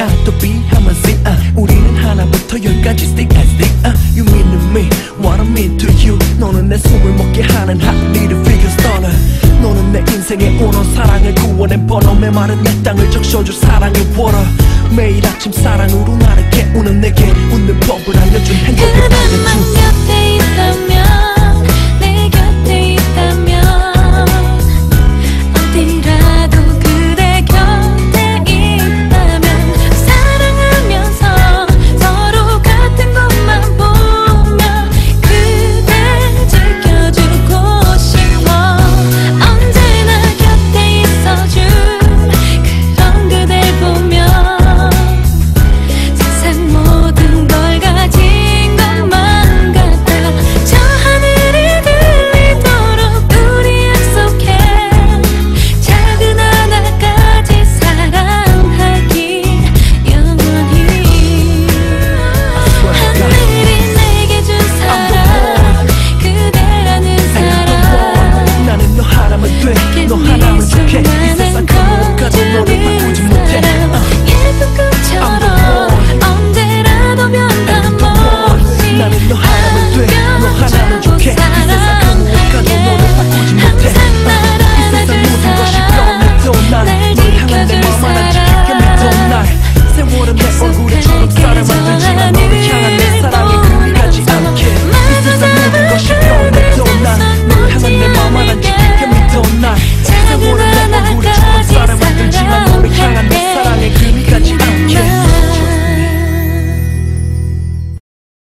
A부터 B 하면 C uh. 우리는 하나부터 열까지 stick as stick uh. You mean to me what I mean to you 너는 내 숨을 먹게 하는 hot little figure stunner 너는 내 인생에 오는 사랑을 구원해 번호 메마른 내 땅을 적셔줄 사랑의 water 매일 아침 사랑으로 나를 깨우는 내게 웃는 법을 알려준 행복의 and want a mess who